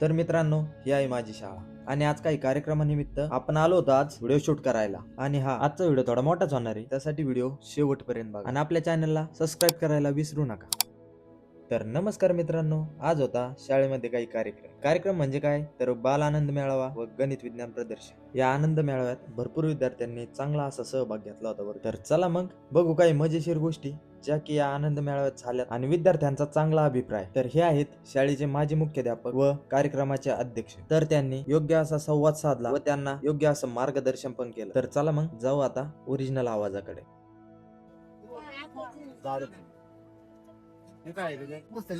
तर मित्रांनो ही आहे माझी शाळा. आणि आज काही कार्यक्रमानिमित्त आपण आलो होतो आज व्हिडिओ शूट करायला. आणि हा आजचा व्हिडिओ थोडा मोठाच होणार आहे. त्यासाठी व्हिडिओ शेवटपर्यंत बघा. आणि आपल्या चॅनलला सबस्क्राईब करायला विसरू नका. तर नमस्कार मित्रांनो आज होता शाळेमध्ये काही कार्यक्रम. कार्यक्रम म्हणजे काय? तर बाल आनंद मेळावा व गणित विज्ञान प्रदर्शन. या आनंद मेळाव्यात भरपूर विद्यार्थ्यांनी चांगला असा सहभाग घेतला होता बरं. तर चला मग बघू काही मजेशीर गोष्टी. ज्या की या आनंद मेळाव्यात झाल्या आणि विद्यार्थ्यांचा चांगला अभिप्राय. तर हे आहेत शाळेचे माजी मुख्याध्यापक व कार्यक्रमाचे अध्यक्ष. तर त्यांनी योग्य असा संवाद साधला व त्यांना योग्य असं मार्गदर्शन पण केलं. तर चला मग जाऊ आता ओरिजिनल आवाजाकडे.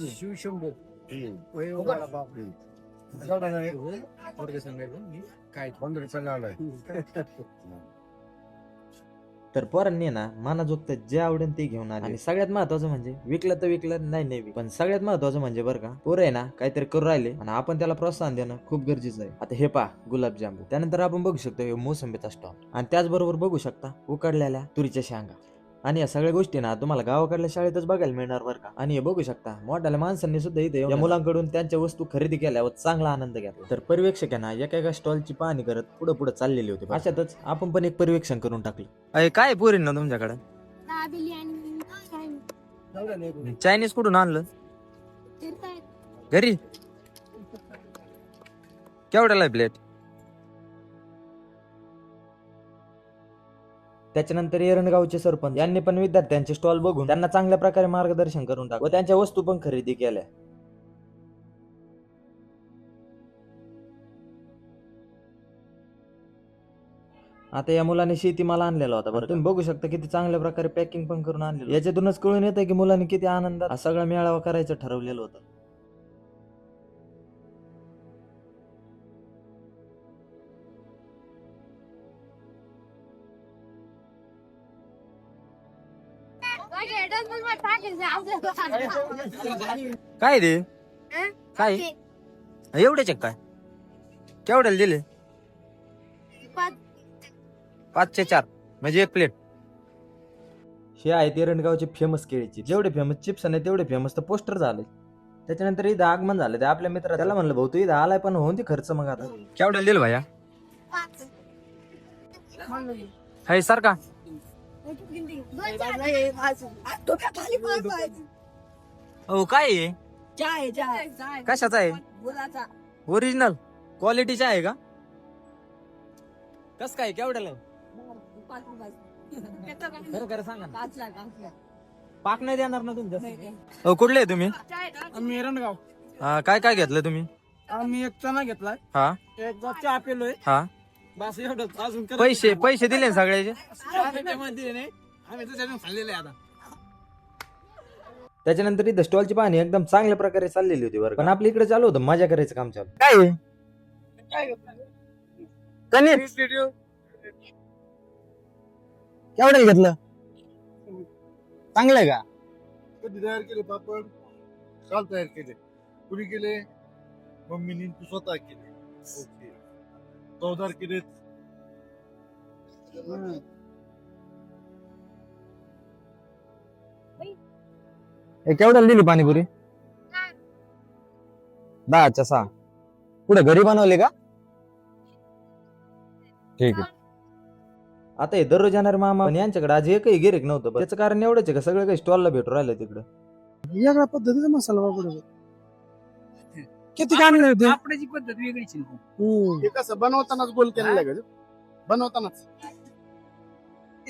शिवशंभो. काय तर पोरांनी ना मनाजोगत जे आवडेल ते घेऊन आले. आणि सगळ्यात महत्वाचं म्हणजे विकलं तर विकलं नाही नाही. पण सगळ्यात महत्वाचं म्हणजे बरं का पोरं आहे ना काहीतरी करू राहिले आणि आपण त्याला प्रोत्साहन देणं खूप गरजेचं आहे. आता हे पा गुलाबजामू त्यानंतर आपण बघू शकतो हे मोसंबीचा स्टॉल आणि त्याचबरोबर बघू शकता उकडलेल्या तुरीच्या शेंगा. आणि या सगळ्या गोष्टी ना तुम्हाला गावाकडल्या शाळेतच बघायला मिळणार बरं का. आणि हे बघू शकता मोठ्याल्या माणसांनी सुद्धा इथे या मुलांकडून त्यांच्या वस्तू खरेदी केल्या व चांगला आनंद घेतला. तर पर्यवेक्षकांना एका एका स्टॉलची पाहणी करत पुढे पुढे चाललेली होती अशातच आपण पण एक पर्यवेक्षण करून टाकलं. अरे काय पोरीन ना तुमच्याकडे? दाबेली आणि काय चायनीज कुठून आणलं? घरी? केवढ्याला प्लेट त्याच्यानंतर एरणगावचे सरपंच यांनी पण विद्यार्थ्यांचे स्टॉल बघून त्यांना चांगल्या प्रकारे मार्गदर्शन करून टाक व त्यांच्या वस्तू पण खरेदी केल्या. आता या मुलाने शेतीमाल आणलेला होता बरं तुम्ही बघू शकता किती चांगल्या प्रकारे पॅकिंग पण करून आणलेलं याच्यातूनच कळून येतं की मुलांनी किती आनंदात हा सगळा मेळावा करायचं ठरवलेलं होतं. काय रे? काय ते? एवढेच काय? केवढ्याला दिले? पाच. पाचशे चार म्हणजे एक प्लेट हे आहेत एरणगावचे फेमस केळीचे जेवढे फेमस चिप्स नाही तेवढे फेमस तर पोस्टर झाले त्याच्यानंतर इथं आगमन झालं. ते आपल्या मित्र त्याला म्हणलं भाऊ तू इथं आलाय पण होऊन ते खर्च मग आता. केवढ्याला दिलं भाया? पाच. हाय सर का दोन चार. हो काय आहे? चाय चाय कशाचा आहे? गुलाचा ओरिजिनल क्वालिटीचा आहे का? कस काय केवढ्याला आहे? खरं खरं सांगा ना. पाक नाही देणार ना तुमच्या हो कुठले आहे तुम्ही? आम्ही एरणगाव हा, काय काय घेतलं तुम्ही? आम्ही एक चना घेतलाय. हा. एक चहा पिलोय. हा. बस अजून पैसे पैसे दिले ना सगळ्याचे? नाही. आम्ही खाल्लेले आहे आता. त्याच्यानंतर इथं स्टॉलची पाहणी एकदम चांगल्या प्रकारे चाललेली होती बरं पण आपल्या इकडे चालू होतं मजा करायचं काम चालू. काय केवढ्याला घेतलं? चांगलंय का? कधी तयार केले पापड काल तयार केले. कुणी केले? मम्मीनी तू स्वतः केले. ओके चौदार केले हे केवढ्याला दिली पाणीपुरी? दहाच्या सहा. कुठे घरी बनवले का? ठीक आहे. आता हे दररोज येणार मामा पण यांच्याकडे आज एकही गिरेक नव्हतं. बरं. त्याचं कारण एवढंच आहे का? सगळं काही स्टॉलला भेटू राहिलं तिकडं. वेगळ्या पद्धतीचा मसाला वापरतो किती नाही होते? आपल्याची पद्धत वेगळीच हे कसं बनवतानाच गोल केलेलं आहे का बनवतानाच.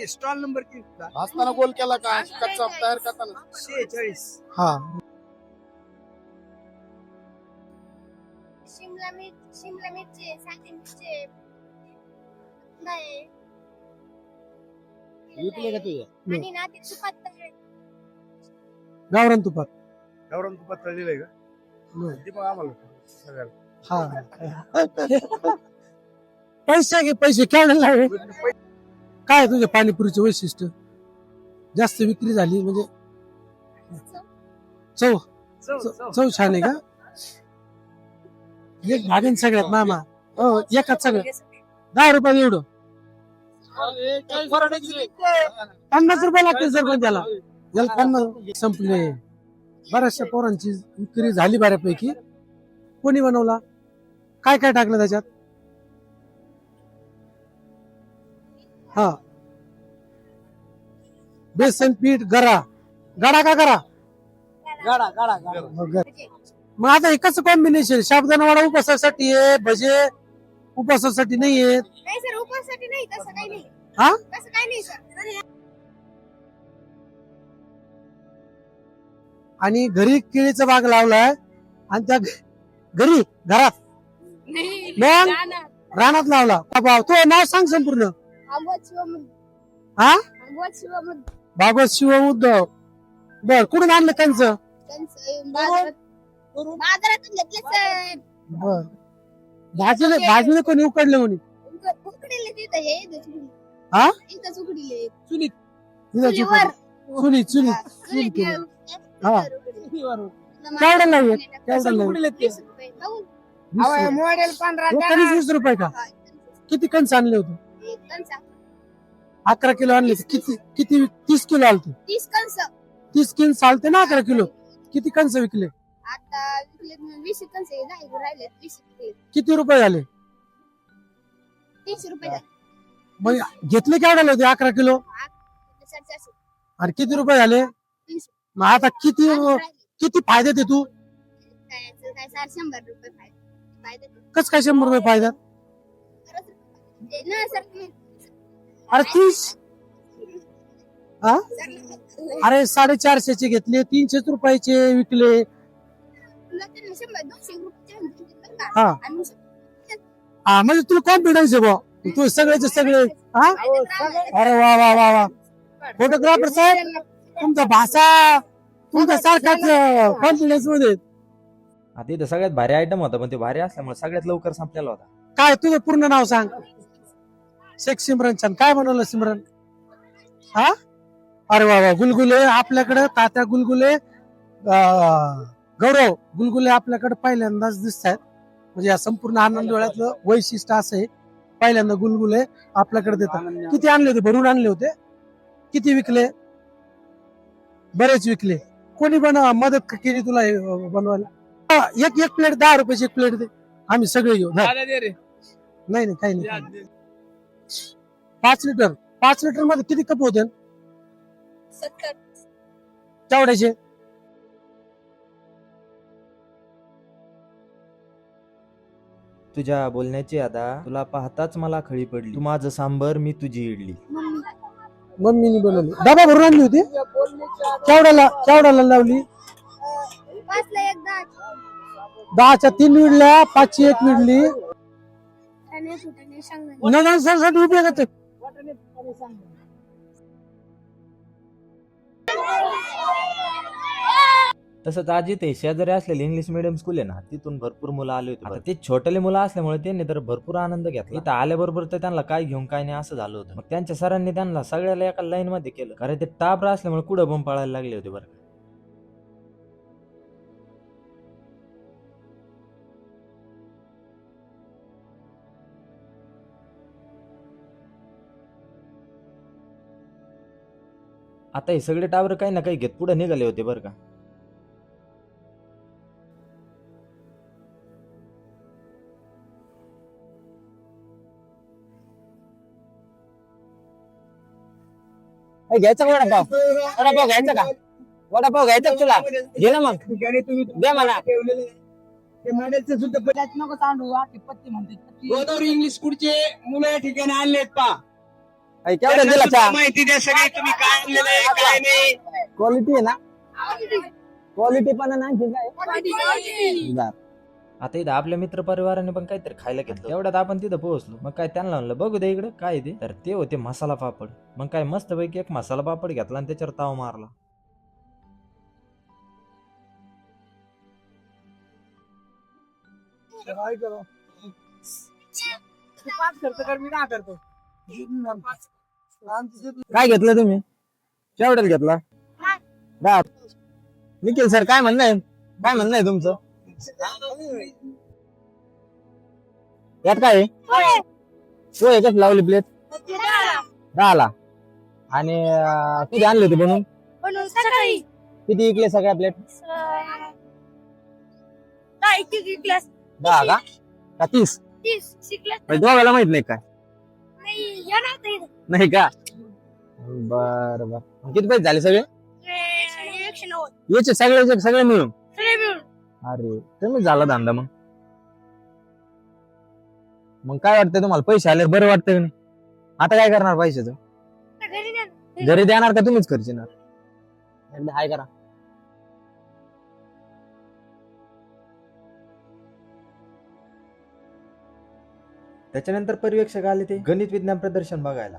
स्टॉल नंबर किती असताना गोल केला का? कच्चा तयार करताना. शेहेचाळीस. हा. शिमला मिरची शिमला मिरची आहे, साठी मिरची आहे. नाही. विकले का तुझ्या आणि ना ते तुपात तळले. गावरान तुपात. गावरान तुपात तळलेलं आहे का? ते पण आम्हाला सगळ्याला. हा. पैसे घे पैसे काय लागले? काय आहे तुझ्या पाणीपुरीचं वैशिष्ट्य? जास्त विक्री झाली म्हणजे? चव. चव- छान आहे का? एक भागेन सगळ्यात मामा. हो एकाच सगळं दहा रुपये एवढं. पन्नास रुपये लागतील सर पण त्याला. याला पन्नास संपले. बऱ्याचशा पोरांची विक्री झाली बऱ्यापैकी. कोणी बनवला? काय काय टाकलं त्याच्यात? हा. बेसन पीठ गरा. गडा का गरा? गाडा गाडा गाडा. मग आता हे कसं कॉम्बिनेशन साबुदाणा वडा उपासासाठी आहे भजे उपासासाठी नाही आहेत नाही सर उपवासासाठी नाही तसं काही नाही. हा? तसं काही नाही सर. आणि घरी केळीचा बाग लावलाय. आणि त्या घरी घरात. मग? रानात. लावला. बाबा तो नाव सांग संपूर्ण. हा? भागवत शिव उद्धव. बर कुठून आणलं त्यांचं? बर. भाजले भाजले कोणी उकडले तिथं हे हा? चुलीत. तिथं चुलीवर. चुली चुली हा, चुलीत केलं. हे- नाही येत? वीस रुपये. मॉडेल हे वीस रुपये का? किती कणस आणले होते. अकरा किलो आणले होते. किती किती तीस किलो आलते? तीस तीस किलो चालते ना अकरा किलो? किती? कणस विकले? आता विकले वीस कणस आहे, दहा राहिले वीस रुपये. किती रुपये झाले? तीनशे रुपये झाले. मग घेतले केवढ्याला होते अकरा किलो? साडेचारशे. आणि किती रुपये झाले? मग आता किती. किती फायदे ते तू? काय शंभर रुपये फायदा. कस काय शंभर रुपये फायदा? खरंच. ते ना सर. तुम्ही- अरे तीस? हा? अरे साडेचारशेचे घेतले तीनशेच रुपयाचे विकले. तुला ते शंभर दोनशे रुपये बरं का? हा. आणि हा म्हणजे तुला कॉन्फिडन्स आहे बुवा तू सगळेचे सगळे हा? अरे वा वा वा वा. फोटोग्राफर साहेब? तुमचा भाषा तुमच्या सारखाच कॉन्फिडन्समध्ये. इथं सगळ्यात भारी आयटम होता पण ते भारी असल्यामुळे सगळ्यात लवकर संपलेला होता. काय तुझं पूर्ण नाव सांग. शेख सिमरन छान काय बनवलं सिमरन? हा? अरे वा वा गुलगुले आपल्याकडे तात्या गुलगुले अं, गौरव गुलगुले आपल्याकडे पहिल्यांदाच दिसत आहेत म्हणजे या संपूर्ण आनंद डोळ्यातलं वैशिष्ट्य असं आहे. पहिल्यांदा गुलगुले आपल्याकडे देतात. किती आणले होते? भरून आणले होते? किती विकले? बरेच विकले. कोणी पण मदत केली तुला हे बनवायला? एक एक प्लेट दहा रुपयाची एक प्लेट दे. आम्ही सगळे घेऊ. नाही नाही काही नाही पाच लिटर पाच लिटरमध्ये किती कप होते? तेवढ्याचे. तुझ्या बोलण्याची आता तुला पाहताच मला खळी पडली. तू माझं सांबर मी तुझी इडली. मम्मीने बनवली. डबा भरून आणली होती? केवढ्याला केवढ्याला लावली? पाचला एक दहा दहाच्या तीन विडल्या पाचशे एक विडली फुटाने सांगणार नगरसाठी उपयोगात तसंच आजी ते शेजारी असलेले इंग्लिश मिडियम स्कूल आहे ना तिथून भरपूर मुलं आले होते आता ते छोटेले मुलं असल्यामुळे त्यांनी तर भरपूर आनंद घेतला. इथं आल्याबरोबर तर त्यांना काय घेऊन काय नाही असं झालं होतं. मग त्यांच्या सरांनी त्यांना सगळ्याला एका लाईन मध्ये केलं. कारण ते टाबर असल्यामुळे कुठं बंब पळायला लागले होते बरं. का. आता हे सगळे टावर काही ना काही घेत पुढे निघाले होते बरं का. घ्यायचा वडापाव? वडापाव घ्यायचा का? वडापाव घ्यायचा का तुला? घे ना मग. द्या मला. ते मॉडेलचं सुद्धा बऱ्याच नको सांडू आखे पत्ती म्हणते गोदावरी इंग्लिश स्कूलचे मुलं या ठिकाणी आणलेत पा अय, केवढ्या दिला चहा माहिती द्या सगळी तुम्ही काय आणलेलं आहे काय नाही. क्वालिटी आहे ना? क्वालिटी पण आहे ना आणखी काय? बरं. आता इथं आपल्या मित्र परिवाराने पण काहीतरी खायला घेतलं एवढ्यात आपण तिथं पोहोचलो. मग काय त्यांना म्हणलं बघू दे इकडे काय ते. तर ते होते मसाला पापड. मग काय मस्त पैकी एक मसाला पापड घेतला आणि त्याच्यावर ताव मारला. पाच खर्च कर मी ना करतो. काय घेतलं तुम्ही? केवढ्याला घेतला? दहा. निखिल सर काय म्हणणं आहे? काय म्हणणं आहे तुमचं? यात काय? पोहे कसं लावली प्लेट दहाला. आणि अं, किती आणले होते बनवून? पण सकाळी. किती विकले सगळ्या प्लेट दहा एक एक ग्लास दहा का? का तीस? म्हणजे दोघाला माहीत नाही काय? नाही येणार का? बर बर. किती पैसे झाले सगळे? ए, एकशे नव्वद. याचे सगळे सगळे मिळून. सगळे मिळून. अरे तुम्ही झाला धंदा मग. मग काय वाटतंय तुम्हाला? पैसे आले बरं वाटतंय का नाही? आता काय करणार पैशाचं? आता घरी द्या ना. घरी देणार का तुम्हीच खर्चिणार एकदा हाय करा. त्याच्यानंतर पर्यवेक्षक आले ते गणित विज्ञान प्रदर्शन बघायला.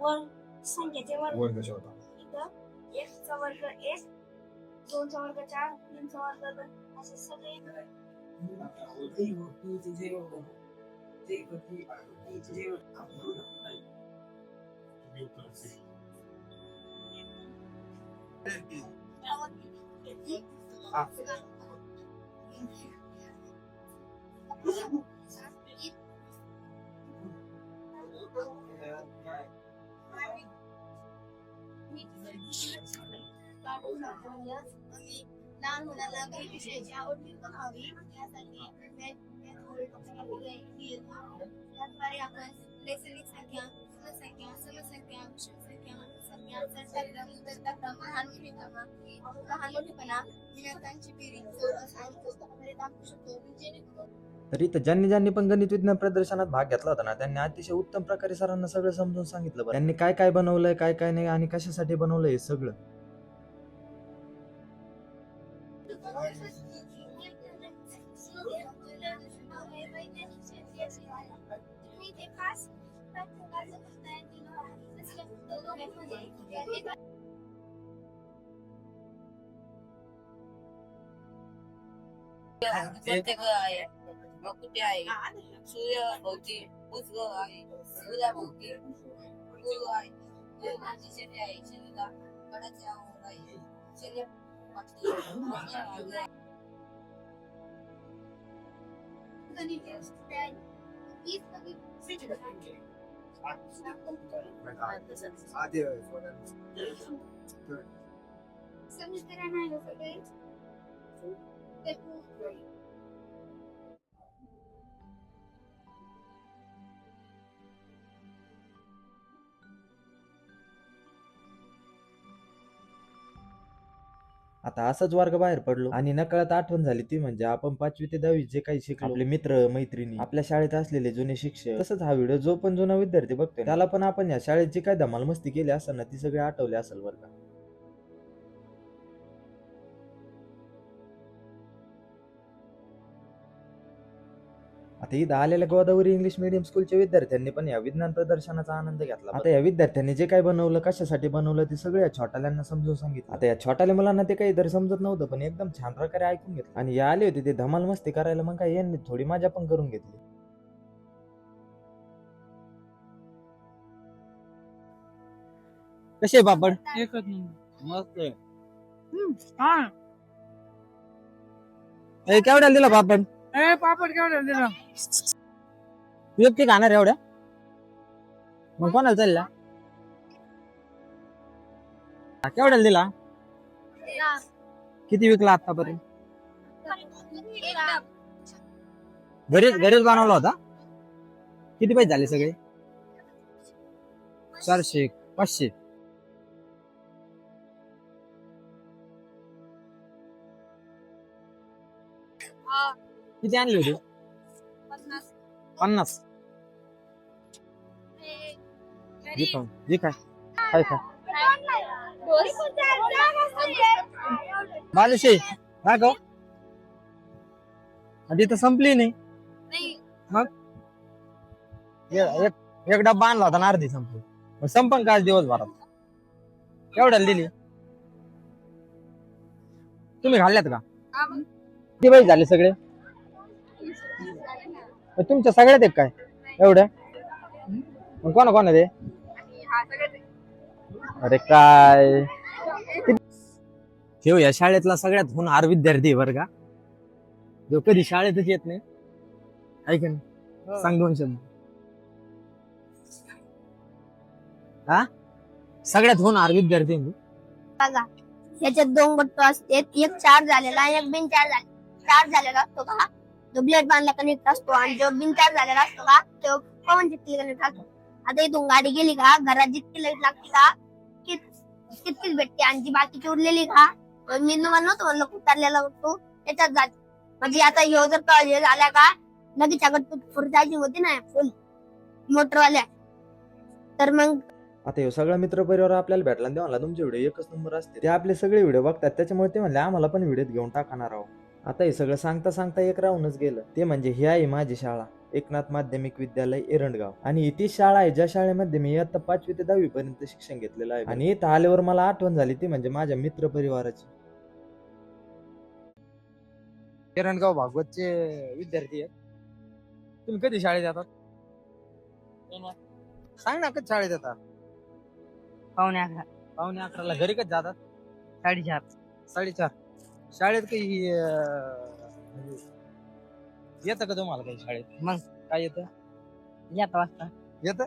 वर संख्येचे वर्ग इथं एक चा वर्ग एक दोन चा वर्ग चार तीन चा वर्ग दोन असे सगळे लहान मुलांना काही विषयाची आवड निर्माण व्हावी यासाठी त्याद्वारे आपण नैसर्गिक संख्या संख्या समसंख्या विषम संख्या संख्या चढ उतरता लहान मोठेपणा लहान मोठेपणा दिनांकांची बेरीज चौरस आणि पुस्तकामध्ये दाखवू शकतो. म्हणजे जेणेकरून तर इथं ज्यांनी ज्यांनी पण गणित विज्ञान प्रदर्शनात भाग घेतला होता ना त्यांनी अतिशय उत्तम प्रकारे सरांना सगळं समजून सांगितलं त्यांनी काय काय बनवलंय काय काय नाही आणि कशासाठी बनवलंय हे सगळं. आहे मग कुठे आहे सूर्य भोवती उजग आहे सूर्याभोवती गुरु आहे माझी शेती आहे शेतीला कडाचे आवड आहे शेती समीकरण आहे ना आता असाच वर्ग बाहेर पडलो. आणि नकळत आठवण झाली ती म्हणजे आपण पाचवी ते दहावी जे काही शिकलो. आपले मित्र मैत्रिणी आपल्या शाळेत असलेले जुने शिक्षक तसंच हा व्हिडिओ जो पण जुना विद्यार्थी बघतोय त्याला पण आपण या शाळेत जी काय धमाल मस्ती केली असताना ती सगळी आठवली असेल वर्गात आता इथं आलेल्या गोदावरी इंग्लिश मिडियम स्कूलच्या विद्यार्थ्यांनी पण या विज्ञान प्रदर्शनाचा आनंद घेतला. आता या विद्यार्थ्यांनी जे काय बनवलं कशासाठी बनवलं ते सगळं या छोट्याल्यांना समजून सांगितलं. आता या छोट्याल्या मुलांना ते काही तर समजत नव्हतं पण एकदम छान प्रकारे ऐकून घेतलं. आणि या आले होते ते धमाल मस्ती करायला मग काय यांनी थोडी मजा पण करून घेतली. कसे पापड एकच मस्त हा केवढ्याला दिला पापड ए पापड केवढ्या दिला तू एकटी खाणार एवढ्या? मग कोणाला चालला? केवढ्याला दिला? किती विकला आतापर्यंत? घरीच घरीच बनवला होता? किती पैसे झाले सगळे? चारशे पाचशे. किती आणले होते? पन्नास. जे काय जे काय काय काय बालुशे काय गो आधी तर संपली नाही. ए- एक एक डब्बा आणला होता ना अर्धी संपली. मग संपन काय दिवसभरात? केवढ्याला दिली. तुम्ही खाल्ल्यात का? किती पैसे झाले सगळे? मग तुमच्या सगळ्यात एक काय? एवढ्या? मग कोणा कोणा ते अरे काय? ठेव या शाळेतला सगळ्यात होणार विद्यार्थी आहे बरं का. जो कधी शाळेतच येत नाही. ऐक ना. सांग दोन शब्द. हा? सगळ्यात होणार विद्यार्थी आहे तू. याच्यात दोन गट्टू असते एक चार झालेला आणि एक बिन चार झाले चार झालेला असतो का जो ब्लेड बांधला कनेक्ट असतो आणि जो बिनचार झालेला असतो का तो पवन जितकी कनेक्ट असतो आता इथून गाडी गेली का घरात जितकी लाइट लागते का तितकीच भेटते. आणि जी बाकीची उरलेली का मी तुम्हाला नव्हतं म्हणलं उतरलेला गट्टू त्याच्यात जाते. म्हणजे आता ह्यो जर का हे झाला का लगेच गट्टू फुल चार्जिंग होती ना फुल मोटरवाल्या. तर मग आता हे सगळा मित्र परिवार आपल्याला भेटला तेव्हा म्हणला तुमचे व्हिडिओ एकच नंबर असते. ते आपले सगळे व्हिडिओ बघतात. त्याच्यामुळे ते म्हणले आम्हाला पण व्हिडिओ घेऊन टाकणार आहोत. आता हे सगळं सांगता सांगता एक राहूनच गेलं. ते म्हणजे ही आहे माझी शाळा. एकनाथ माध्यमिक विद्यालय एरंडगाव. आणि ती शाळा आहे ज्या शाळेमध्ये मी इयत्ता पाचवी ते दहावी पर्यंत शिक्षण घेतलेलं आहे. आणि इथं आल्यावर मला आठवण झाली ती म्हणजे माझ्या मित्र परिवाराची किरणगाव भागवतचे विद्यार्थी आहेत. तुम्ही कधी शाळेत जातात सांग ना कधी शाळेत येतात पाहुणे अकरा. पावणे अकराला घरी कधी जातात साडेचार. साडेचार. शाळेत काही येतं का तुम्हाला काही शाळेत? मग? काय येतं? येत वाजता येतं?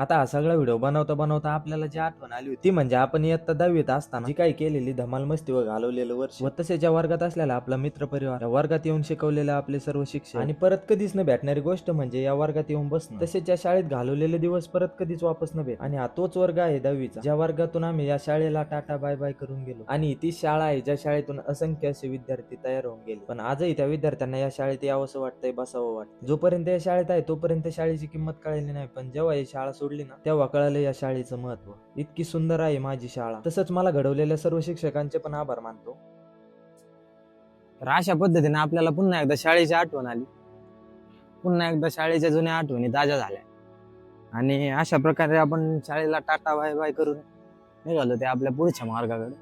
आता हा सगळा व्हिडिओ बनवता बनवता आपल्याला जी आठवण आली होती म्हणजे आपण इयत्ता दहावीत असताना जी काही केलेली धमाल मस्ती व घालवलेलं वर्ष व तसेच ज्या वर्गात असलेला आपला मित्र परिवार वर्गात येऊन शिकवलेले आपले सर्व शिक्षक आणि परत कधीच न भेटणारी गोष्ट म्हणजे या वर्गात येऊन बसणं. तसेच या शाळेत घालवलेले दिवस परत कधीच वापस न भेट आणि हा तोच वर्ग आहे दहावीचा ज्या वर्गातून आम्ही या शाळेला टाटा बाय बाय करून गेलो आणि ती शाळा आहे ज्या शाळेतून असंख्य असे विद्यार्थी तयार होऊन गेले. पण आजही त्या विद्यार्थ्यांना या शाळेत यावंसं वाटतंय बसावं वाटतं जोपर्यंत या शाळेत आहे तोपर्यंत शाळेची किंमत कळलेली नाही पण जेव्हा ही शाळा सोडली ना तेव्हा कळालं या शाळेचं महत्त्व इतकी सुंदर आहे माझी शाळा. तसंच मला घडवलेल्या सर्व शिक्षकांचे पण आभार मानतो. तर अशा पद्धतीने आपल्याला पुन्हा एकदा शाळेची आठवण आली. पुन्हा एकदा शाळेच्या जुन्या आठवणी ताज्या झाल्या. आणि अशा प्रकारे आपण शाळेला टाटा बाय बाय करून निघालो ते आपल्या पुढच्या मार्गाकडे.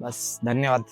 बस धन्यवाद.